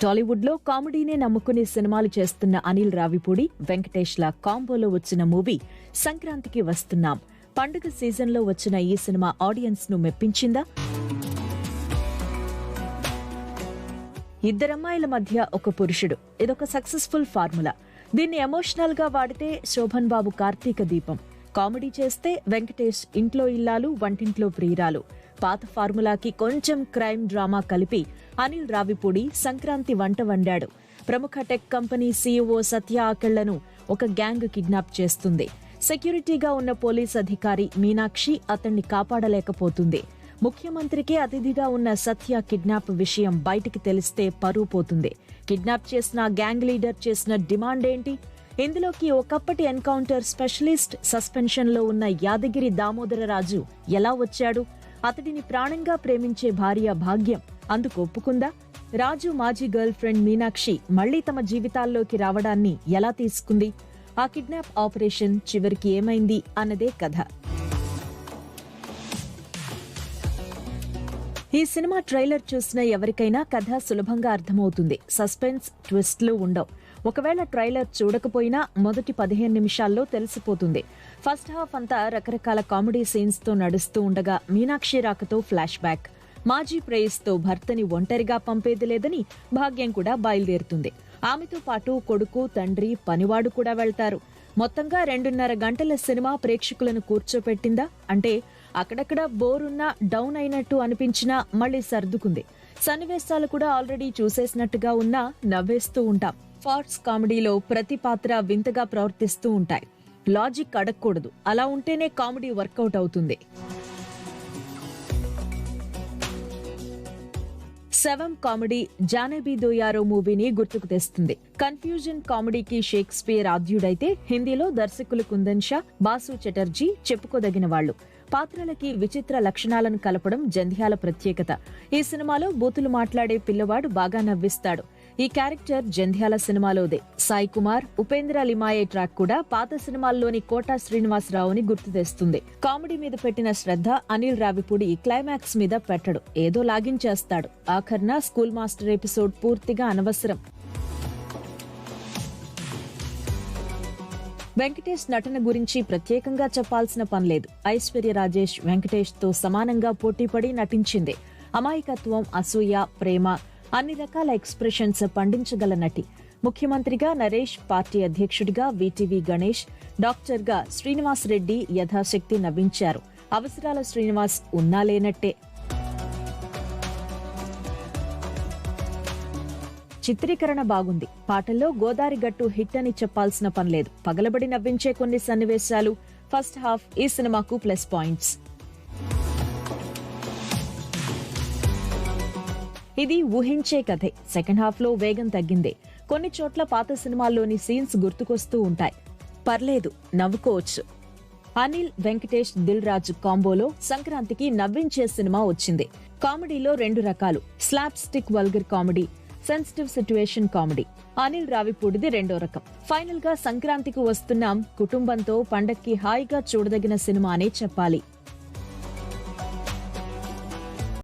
టాలీవుడ్లో కామెడీనే నమ్ముకుని సినిమాలు చేస్తున్న అనిల్ రావిపూడి వెంకటేష్ల కాంబోలో వచ్చిన మూవీ సంక్రాంతికి వస్తున్నాం. పండుగ సీజన్లో వచ్చిన ఈ సినిమా ఆడియన్స్ను మెప్పించిందా? ఇద్దరమ్మాయిల మధ్య ఒక పురుషుడు. ఇదొక సక్సెస్ఫుల్ ఫార్ములా. దీన్ని ఎమోషనల్గా వాడితే శోభన్ బాబు కార్తీక దీపం. కామెడీ చేస్తే వెంకటేష్ ఇంట్లో ఇల్లాలు వంటింట్లో ప్రియురాలు. పాత ఫార్ములాకి కొంచెం క్రైమ్ డ్రామా కలిపి అనిల్ రావిపూడి సంక్రాంతి వంట వండాడు. ప్రముఖ టెక్ కంపెనీ సీఈఓ సత్య ఆకళ్ళను ఒక గ్యాంగ్ కిడ్నాప్ చేస్తుంది. సెక్యూరిటీగా ఉన్న పోలీస్ అధికారి మీనాక్షి అతన్ని కాపాడలేకపోతుంది. ముఖ్యమంత్రికి అతిథిగా ఉన్న సత్య కిడ్నాప్ విషయం బయటికి తెలిస్తే పరువు పోతుంది. కిడ్నాప్ చేసిన గ్యాంగ్ లీడర్ చేసిన డిమాండ్ ఏంటి? ఇందులోకి ఒకప్పటి ఎన్కౌంటర్ స్పెషలిస్ట్ సస్పెన్షన్లో ఉన్న యాదగిరి దామోదరరాజు ఎలా వచ్చాడు? అతడిని ప్రాణంగా ప్రేమించే భార్య భాగ్యం. అందుకు ఒప్పుకుందా? రాజు మాజీ గర్ల్ ఫ్రెండ్ మీనాక్షి మళ్ళీ తమ జీవితాల్లోకి రావడాన్ని ఎలా తీసుకుంది? ఆ కిడ్నాప్ ఆపరేషన్ చివరికి ఏమైంది అన్నదే కథ. ఈ సినిమా ట్రైలర్ చూసిన ఎవరికైనా కథ సులభంగా అర్థమవుతుంది. సస్పెన్స్ ట్విస్ట్లు ఉండవు. ఒకవేళ ట్రైలర్ చూడకపోయినా మొదటి పదిహేను నిమిషాల్లో తెలిసిపోతుంది. ఫస్ట్ హాఫ్ అంతా రకరకాల కామెడీ సీన్స్తో నడుస్తూ ఉండగా మీనాక్షి రాకతో ఫ్లాష్ బ్యాక్. మాజీ ప్రేయస్తో భర్తని ఒంటరిగా పంపేది లేదని భాగ్యం కూడా బయలుదేరుతుంది. ఆమెతో పాటు కొడుకు తండ్రి పనివాడు కూడా వెళ్తారు. మొత్తంగా రెండున్నర గంటల సినిమా ప్రేక్షకులను కూర్చోపెట్టిందా? అంటే అక్కడక్కడ బోరున్నా డౌన్ అయినట్టు అనిపించినా మళ్ళీ సర్దుకుంది. సన్నివేశాలు కూడా ఆల్రెడీ చూసేసినట్టుగా ఉన్నా నవ్వేస్తూ ఉంటాం. ఫార్ట్స్ కామెడీలో ప్రతి పాత్ర వింతగా ప్రవర్తిస్తూ ఉంటాయి. లాజిక్ అడగకూడదు. అలా ఉంటేనే కామెడీ వర్కౌట్ అవుతుంది. సెవం కామెడీ జానబీ దోయారో మూవీని గుర్తుకు తెస్తుంది. కన్ఫ్యూజన్ కామెడీకి షేక్స్పియర్ ఆద్యుడైతే హిందీలో దర్శకులు కుందన్ షా బాసు చటర్జీ చెప్పుకోదగిన వాళ్ళు పాత్రలకి విచిత్ర లక్షణాలను కలపడం జంధ్యాల ప్రత్యేకత. ఈ సినిమాలో బూతులు మాట్లాడే పిల్లవాడు బాగా నవ్విస్తాడు. ఈ క్యారెక్టర్ జంధ్యాల సినిమాలోదే. సాయి కుమార్ ఉపేంద్ర లిమాయే ట్రాక్ కూడా పాత సినిమాల్లోని కోటా శ్రీనివాసరావుని గుర్తు తెస్తుంది. కామెడీ మీద పెట్టిన శ్రద్ధ అనిల్ రావిపూడి క్లైమాక్స్ మీద పెట్టడు. ఏదో లాగించేస్తాడు. ఆఖర్న స్కూల్ మాస్టర్ ఎపిసోడ్ పూర్తిగా అనవసరం. వెంకటేష్ నటన గురించి ప్రత్యేకంగా చెప్పాల్సిన పనిలేదు ఐశ్వర్య రాజేష్ వెంకటేష్తో సమానంగా పోటీపడి నటించింది. అమాయకత్వం అసూయ ప్రేమ అన్ని రకాల ఎక్స్ప్రెషన్స్ పండించగల నటి. ముఖ్యమంత్రిగా నరేష్ పార్టీ అధ్యక్షుడిగా విటివి గణేష్ డాక్టర్గా శ్రీనివాస్ రెడ్డి యథాశక్తి నవ్వించారు. అవసరాల శ్రీనివాస్ ఉన్నా లేనట్టే. చిత్రీకరణ బాగుంది. పాటల్లో గోదారి గట్టు హిట్ అని చెప్పాల్సిన పనిలేదు పగలబడి నవ్వించే కొన్ని సన్నివేశాలు ఫస్ట్ హాఫ్ ఈ సినిమాకు ప్లస్ పాయింట్స్. ఇది ఊహించే కథే. సెకండ్ హాఫ్లో వేగం తగ్గిందే. కొన్ని చోట్ల పాత సినిమాల్లోని సీన్స్ గుర్తుకొస్తూ ఉంటాయి. పర్లేదు నవ్వుకోవచ్చు. అనిల్ వెంకటేష్ దిల్ రాజు కాంబోలో సంక్రాంతికి నవ్వించే సినిమా వచ్చింది. కామెడీలో రెండు రకాలు. Slapstick vulgar comedy sensitive situation comedy. Anil రావిపూడిది రెండో రకం. ఫైనల్గా సంక్రాంతికి వస్తున్నాం. కుటుంబంతో పండక్కి హాయిగా చూడదగిన సినిమా అనే చెప్పాలి.